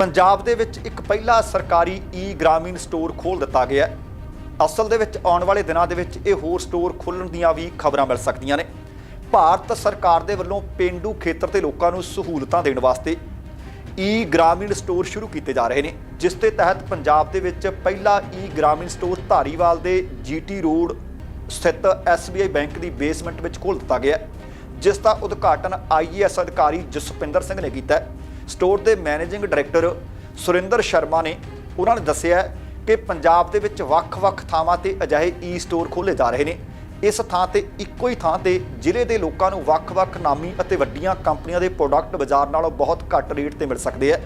ਪੰਜਾਬ ਦੇ ਵਿੱਚ ਇੱਕ ਪਹਿਲਾ ਸਰਕਾਰੀ ਈ ਗ੍ਰਾਮੀਣ ਸਟੋਰ ਖੋਲ੍ਹ ਦਿੱਤਾ ਗਿਆ ਹੈ ਅਸਲ ਦੇ ਵਿੱਚ ਆਉਣ ਵਾਲੇ ਦਿਨਾਂ ਦੇ ਵਿੱਚ ਇਹ ਹੋਰ ਸਟੋਰ ਖੋਲ੍ਹਣ ਦੀਆਂ ਵੀ ਖਬਰਾਂ ਮਿਲ ਸਕਦੀਆਂ ਨੇ ਭਾਰਤ ਸਰਕਾਰ ਦੇ ਵੱਲੋਂ ਪਿੰਡੂ ਖੇਤਰ ਦੇ ਲੋਕਾਂ ਨੂੰ ਸਹੂਲਤਾਂ ਦੇਣ ਵਾਸਤੇ ਈ ਗ੍ਰਾਮੀਣ ਸਟੋਰ ਸ਼ੁਰੂ ਕੀਤੇ ਜਾ ਰਹੇ ਨੇ, ਜਿਸ ਦੇ ਤਹਿਤ ਪੰਜਾਬ ਦੇ ਵਿੱਚ ਪਹਿਲਾ ਈ ਗ੍ਰਾਮੀਣ ਸਟੋਰ ਧਾਰੀਵਾਲ ਦੇ ਜੀਟੀ ਰੋਡ ਸਥਿਤ SBI ਬੈਂਕ ਦੀ ਬੇਸਮੈਂਟ ਵਿੱਚ ਖੋਲ੍ਹ ਦਿੱਤਾ ਗਿਆ ਜਿਸ ਦਾ ਉਦਘਾਟਨ ਆਈਏਐਸ ਅਧਿਕਾਰੀ ਜਸਪਿੰਦਰ ਸਿੰਘ ਨੇ ਕੀਤਾ ਹੈ। ਸਟੋਰ ਦੇ ਮੈਨੇਜਿੰਗ ਡਾਇਰੈਕਟਰ ਸੁਰਿੰਦਰ ਸ਼ਰਮਾ ਨੇ ਉਹਨਾਂ ਨੇ ਦੱਸਿਆ ਕਿ ਪੰਜਾਬ ਦੇ ਵਿੱਚ ਵੱਖ-ਵੱਖ ਥਾਵਾਂ ਤੇ ਅਜਿਹੇ ਈ ਸਟੋਰ ਖੋਲ੍ਹੇ ਜਾ ਰਹੇ ਨੇ। ਇਸ ਥਾਂ ਤੇ ਇੱਕੋ ਹੀ ਥਾਂ ਤੇ ਜ਼ਿਲ੍ਹੇ ਦੇ ਲੋਕਾਂ ਨੂੰ ਵੱਖ-ਵੱਖ ਨਾਮੀ ਅਤੇ ਵੱਡੀਆਂ ਕੰਪਨੀਆਂ ਦੇ ਪ੍ਰੋਡਕਟ ਬਾਜ਼ਾਰ ਨਾਲੋਂ ਬਹੁਤ ਘੱਟ ਰੇਟ ਤੇ ਮਿਲ ਸਕਦੇ ਹੈ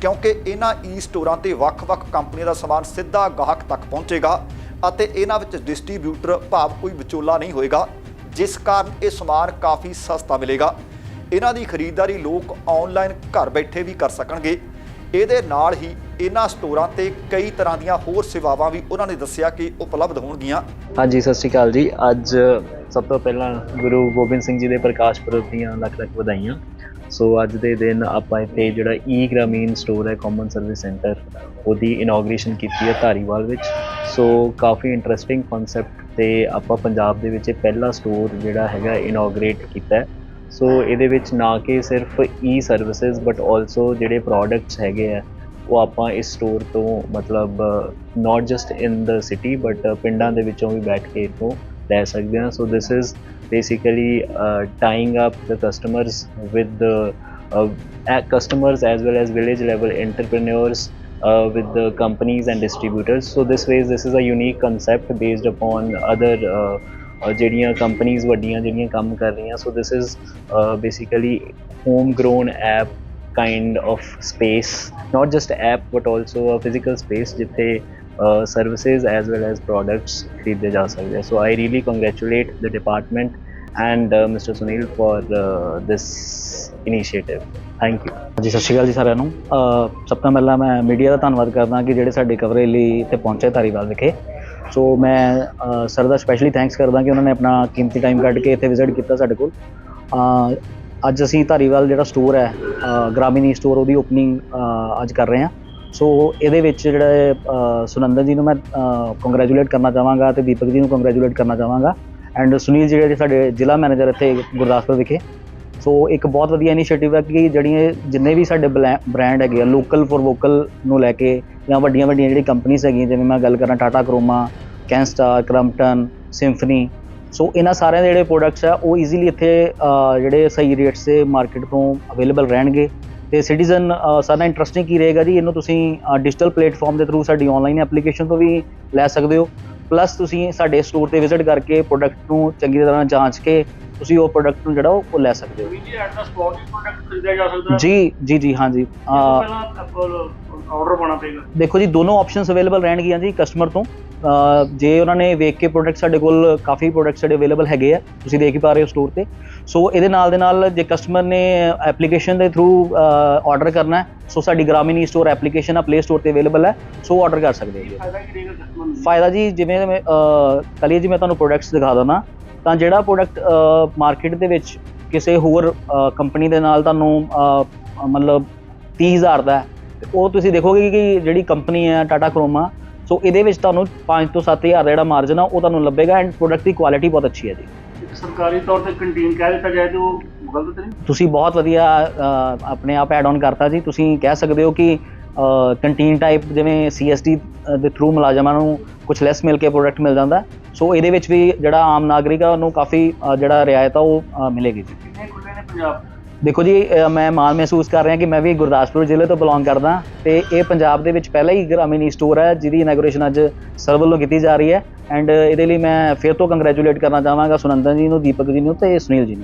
ਕਿਉਂਕਿ ਇਹਨਾਂ ਈ ਸਟੋਰਾਂ ਤੇ ਵੱਖ-ਵੱਖ ਕੰਪਨੀਆਂ ਦਾ ਸਮਾਨ ਸਿੱਧਾ ਗਾਹਕ ਤੱਕ ਪਹੁੰਚੇਗਾ ਅਤੇ ਇਹਨਾਂ ਵਿੱਚ ਡਿਸਟ੍ਰੀਬਿਊਟਰ ਭਾਵ ਕੋਈ ਵਿਚੋਲਾ ਨਹੀਂ ਹੋਏਗਾ, ਜਿਸ ਕਾਰਨ ਇਹ ਸਮਾਨ ਕਾਫੀ ਸਸਤਾ ਮਿਲੇਗਾ। ਇਹਨਾਂ ਦੀ ਖਰੀਦਦਾਰੀ ਲੋਕ ਆਨਲਾਈਨ ਘਰ ਬੈਠੇ ਵੀ ਕਰ ਸਕਣਗੇ। ਇਹਦੇ ਨਾਲ ਹੀ ਇਹਨਾਂ ਸਟੋਰਾਂ ਤੇ ਕਈ ਤਰ੍ਹਾਂ ਦੀਆਂ ਹੋਰ ਸੇਵਾਵਾਂ ਵੀ ਉਹਨਾਂ ਨੇ ਦੱਸਿਆ ਕਿ ਉਪਲਬਧ ਹੋਣਗੀਆਂ। ਹਾਂਜੀ, ਸਤਿ ਸ਼੍ਰੀ ਅਕਾਲ ਜੀ। ਅੱਜ ਸਭ ਤੋਂ ਪਹਿਲਾਂ ਗੁਰੂ ਗੋਬਿੰਦ ਸਿੰਘ ਜੀ ਦੇ ਪ੍ਰਕਾਸ਼ ਪੁਰਬ ਦੀਆਂ ਲੱਖ ਲੱਖ ਵਧਾਈਆਂ। ਸੋ ਅੱਜ ਦੇ ਦਿਨ ਆਪਾਂ ਇੱਥੇ ਜਿਹੜਾ ਈ ਗ੍ਰਾਮੀਣ ਸਟੋਰ ਹੈ ਕਾਮਨ ਸਰਵਿਸ ਸੈਂਟਰ ਉਹਦੀ ਇਨੋਗ੍ਰੇਸ਼ਨ ਕੀਤੀ ਹੈ ਧਾਰੀਵਾਲ ਵਿੱਚ। ਸੋ ਕਾਫੀ ਇੰਟਰਸਟਿੰਗ ਕਨਸੈਪਟ ਤੇ ਆਪਾਂ ਪੰਜਾਬ ਦੇ ਵਿੱਚ ਇਹ ਪਹਿਲਾ ਸਟੋਰ ਜਿਹੜਾ ਹੈਗਾ ਇਨੋਗ੍ਰੇਟ ਕੀਤਾ ਹੈ। ਸੋ ਇਹਦੇ ਵਿੱਚ ਨਾ ਕਿ ਸਿਰਫ ਈ ਸਰਵਿਸਿਜ਼ ਬਟ ਆਲਸੋ ਜਿਹੜੇ ਪ੍ਰੋਡਕਟਸ ਹੈਗੇ ਆ ਉਹ ਆਪਾਂ ਇਸ ਸਟੋਰ ਤੋਂ ਮਤਲਬ not just in the city but ਪਿੰਡਾਂ ਦੇ ਵਿੱਚੋਂ ਵੀ ਬੈਠ ਕੇ ਇਥੋਂ ਲੈ ਸਕਦੇ ਹਾਂ so this is basically tying up the customers with the customers as well as village level entrepreneurs uh, with the companies and distributors. So this ways, this is a unique concept based upon other uh, ਜਿਹੜੀਆਂ ਕੰਪਨੀਆਂ ਵੱਡੀਆਂ ਜਿਹੜੀਆਂ ਕੰਮ ਕਰ ਰਹੀਆਂ so this is basically home grown app kind of space not just app but also uh physical space ਜਿੱਥੇ services as well as products ਖਰੀਦੇ ਜਾ ਸਕਦੇ so I really congratulate the department and mister Sunil for this initiative thank you ji ਸਤਿ ਸ਼੍ਰੀ ਅਕਾਲ ਜੀ ਸਾਰਿਆਂ ਨੂੰ ਸਭ ਤੋਂ ਪਹਿਲਾਂ ਮੈਂ ਮੀਡੀਆ ਦਾ ਧੰਨਵਾਦ ਕਰਦਾ ਕਿ ਜਿਹੜੇ ਸਾਡੀ ਕਵਰੇਜ ਲਈ ਇੱਥੇ ਪਹੁੰਚੇ ਧਾਰੀਵਾਲ ਵਿਖੇ ਸੋ ਮੈਂ ਸਰ ਦਾ ਸਪੈਸ਼ਲੀ ਥੈਂਕਸ ਕਰਦਾ ਕਿ ਉਹਨਾਂ ਨੇ ਆਪਣਾ ਕੀਮਤੀ ਟਾਈਮ ਕੱਢ ਕੇ ਇੱਥੇ ਵਿਜ਼ਿਟ ਕੀਤਾ ਸਾਡੇ ਕੋਲ। ਅੱਜ ਅਸੀਂ ਧਾਰੀਵਾਲ ਜਿਹੜਾ ਸਟੋਰ ਹੈ ਗ੍ਰਾਮੀਨੀ ਸਟੋਰ ਉਹਦੀ ਓਪਨਿੰਗ ਅੱਜ ਕਰ ਰਹੇ ਹਾਂ। ਸੋ ਇਹਦੇ ਵਿੱਚ ਜਿਹੜਾ ਸੁਨੰਦਨ ਜੀ ਨੂੰ ਮੈਂ ਕੰਗ੍ਰੈਚੁਲੇਟ ਕਰਨਾ ਚਾਹਾਂਗਾ ਤੇ ਦੀਪਕ ਜੀ ਨੂੰ ਕੰਗ੍ਰੈਚੁਲੇਟ ਕਰਨਾ ਚਾਹਾਂਗਾ। ਐਂਡ ਸੁਨੀਲ ਜਿਹੜੇ ਸਾਡੇ ਜ਼ਿਲ੍ਹਾ ਮੈਨੇਜਰ ਇੱਥੇ ਗੁਰਦਾਸਪੁਰ ਵਿਖੇ ਸੋ ਇੱਕ ਬਹੁਤ ਵਧੀਆ ਇਨੀਸ਼ੀਏਟਿਵ ਹੈ ਕਿ ਜਿਹੜੀਆਂ ਜਿੰਨੇ ਵੀ ਸਾਡੇ ਬ੍ਰਾਂਡ ਹੈਗੇ ਆ ਲੋਕਲ ਫॉर ਵੋਕਲ ਨੂੰ ਲੈ ਕੇ ਜਾਂ ਵੱਡੀਆਂ ਵੱਡੀਆਂ ਜਿਹੜੀ ਕੰਪਨੀਆਂ ਹੈਗੀਆਂ, ਜਿਵੇਂ ਮੈਂ ਗੱਲ ਕਰਾਂ Tata Croma Canstar Crompton Symphony so ਇਹਨਾਂ ਸਾਰਿਆਂ ਦੇ ਜਿਹੜੇ ਪ੍ਰੋਡਕਟਸ ਆ, ਉਹ ਈਜ਼ੀਲੀ ਇੱਥੇ ਜਿਹੜੇ ਸਹੀ ਰੇਟਸ ਤੇ ਮਾਰਕੀਟ ਤੋਂ ਅਵੇਲੇਬਲ ਰਹਿਣਗੇ। ਤੇ ਸਿਟੀਜ਼ਨ ਸਾਡਾ ਇੰਟਰਸਟਿੰਗ ਕੀ ਰਹੇਗਾ ਜੀ, ਇਹਨੂੰ ਤੁਸੀਂ ਡਿਜੀਟਲ ਪਲੇਟਫਾਰਮ ਦੇ ਥਰੂ ਸਾਡੀ ਆਨਲਾਈਨ ਐਪਲੀਕੇਸ਼ਨ ਤੋਂ ਵੀ ਲੈ ਸਕਦੇ ਹੋ। ਪਲੱਸ ਤੁਸੀਂ ਸਾਡੇ ਸਟੋਰ ਤੇ ਵਿਜ਼ਿਟ ਕਰਕੇ ਪ੍ਰੋਡਕਟ ਨੂੰ ਚੰਗੀ ਤਰ੍ਹਾਂ ਜਾਂਚ ਕੇ ਤੁਸੀਂ ਉਹ ਪ੍ਰੋਡਕਟ ਨੂੰ ਜਿਹੜਾ ਉਹ ਲੈ ਸਕਦੇ ਹੋ। ਵੀ ਜੀ ਐਟ ਦਾ ਸਪੌਟ ਹੀ ਪ੍ਰੋਡਕਟ ਖਰੀਦਿਆ ਜਾ ਸਕਦਾ। ਜੀ ਜੀ ਜੀ ਹਾਂ ਜੀ। ਇਹ ਤੋਂ ਅ, ਪਹਿਲਾਂ ਆਰਡਰ ਪਾਉਣਾ ਪਏਗਾ। ਦੇਖੋ ਜੀ ਦੋਨੋਂ ਆਪਸ਼ਨਸ ਅਵੇਲੇਬਲ ਰਹਿਣਗੀਆਂ ਜੀ ਕਸਟਮਰ ਤੋਂ। ਜੇ ਉਹਨਾਂ ਨੇ ਵੇਖ ਕੇ ਪ੍ਰੋਡਕਟ ਸਾਡੇ ਕੋਲ ਕਾਫੀ ਪ੍ਰੋਡਕਟ ਸਾਡੇ ਅਵੇਲੇਬਲ ਹੈਗੇ ਆ ਤੁਸੀਂ ਦੇਖ ਹੀ ਪਾ ਰਹੇ ਹੋ ਸਟੋਰ ਤੇ। ਸੋ ਇਹਦੇ ਨਾਲ ਦੇ ਨਾਲ ਜੇ ਕਸਟਮਰ ਨੇ ਐਪਲੀਕੇਸ਼ਨ ਦੇ ਥਰੂ ਆਰਡਰ ਕਰਨਾ ਹੈ ਸੋ ਸਾਡੀ ਗ੍ਰਾਮੀਣੀ ਸਟੋਰ ਐਪਲੀਕੇਸ਼ਨ ਆ ਪਲੇ ਸਟੋਰ ਤੇ ਅਵੇਲੇਬਲ ਹੈ ਸੋ ਆਰਡਰ ਕਰ ਸਕਦੇ ਹੋ ਫਾਇਦਾ ਕੀ ਰਹੇਗਾ ਕਸਟਮਰ ਨੂੰ? ਫਾਇਦਾ ਜੀ ਜਿਵੇਂ ਕਲੀਏ ਜੀ ਮੈਂ ਤੁਹਾਨੂੰ ਪ੍ਰੋਡਕਟਸ ਦਿਖਾ ਦਣਾ ਤਾਂ ਜਿਹੜਾ ਪ੍ਰੋਡਕਟ ਮਾਰਕੀਟ ਦੇ ਵਿੱਚ ਕਿਸੇ ਹੋਰ ਕੰਪਨੀ ਦੇ ਨਾਲ ਤੁਹਾਨੂੰ ਮਤਲਬ 30000 ਦਾ ਉਹ ਤੁਸੀਂ ਦੇਖੋਗੇ ਕਿ ਜਿਹੜੀ ਕੰਪਨੀ ਹੈ ਟਾਟਾ ਕਰੋਮਾ ਸੋ ਇਹਦੇ ਵਿੱਚ ਤੁਹਾਨੂੰ 5 ਤੋਂ 7000 ਦਾ ਜਿਹੜਾ ਮਾਰਜਨ ਆ ਉਹ ਤੁਹਾਨੂੰ ਲੱਭੇਗਾ ਐਂਡ ਪ੍ਰੋਡਕਟ ਦੀ ਕੁਆਲਿਟੀ ਬਹੁਤ ਅੱਛੀ ਹੈ ਜੀ। ਸਰਕਾਰੀ ਤੌਰ ਤੇ ਕੰਟੀਨ ਕਹਿ ਦਿੱਤਾ ਜਾਏ ਤੇ ਉਹ ਗਲਤ ਨਹੀਂ? ਤੁਸੀਂ ਬਹੁਤ ਵਧੀਆ ਆਪਣੇ ਆਪ ਐਡ ਆਨ ਕਰਤਾ ਜੀ। ਤੁਸੀਂ ਕਹਿ ਸਕਦੇ ਹੋ ਕਿ ਕੰਟੀਨ ਟਾਈਪ ਜਿਵੇਂ ਸੀਐਸਟੀ ਦੇ ਥਰੂ ਮੁਲਾਜ਼ਮਾਂ ਨੂੰ ਕੁਝ ਲੈਸ ਮਿਲ ਕੇ ਪ੍ਰੋਡਕਟ ਮਿਲ ਜਾਂਦਾ। ਸੋ ਇਹਦੇ ਵਿੱਚ ਵੀ ਜਿਹੜਾ ਆਮ ਨਾਗਰਿਕ ਆ ਉਹਨੂੰ ਕਾਫੀ ਜਿਹੜਾ ਰਿਆਇਤ ਆ ਉਹ ਮਿਲੇਗੀ ਜੀ। ਦੇਖੋ ਜੀ ਮੈਂ ਮਾਣ ਮਹਿਸੂਸ ਕਰ ਰਿਹਾ ਕਿ ਮੈਂ ਵੀ ਗੁਰਦਾਸਪੁਰ ਜ਼ਿਲ੍ਹੇ ਤੋਂ ਬਿਲੋਂਗ ਕਰਦਾ ਤੇ ਇਹ ਪੰਜਾਬ ਦੇ ਵਿੱਚ ਪਹਿਲਾ ਹੀ ਗ੍ਰਾਮੀਣੀ ਸਟੋਰ ਹੈ ਜਿਹਦੀ ਇਨੋਗ੍ਰੇਸ਼ਨ ਅੱਜ ਸਰ ਵੱਲੋਂ ਕੀਤੀ ਜਾ ਰਹੀ ਹੈ। ਐਂਡ ਇਹਦੇ ਲਈ ਮੈਂ ਫਿਰ ਤੋਂ ਕੰਗ੍ਰੈਚੁਲੇਟ ਕਰਨਾ ਚਾਹਾਂਗਾ ਸੁਨੰਦਨ ਜੀ ਨੂੰ ਦੀਪਕ ਜੀ ਨੂੰ ਤੇ ਸੁਨੀਲ ਜੀ ਨੂੰ।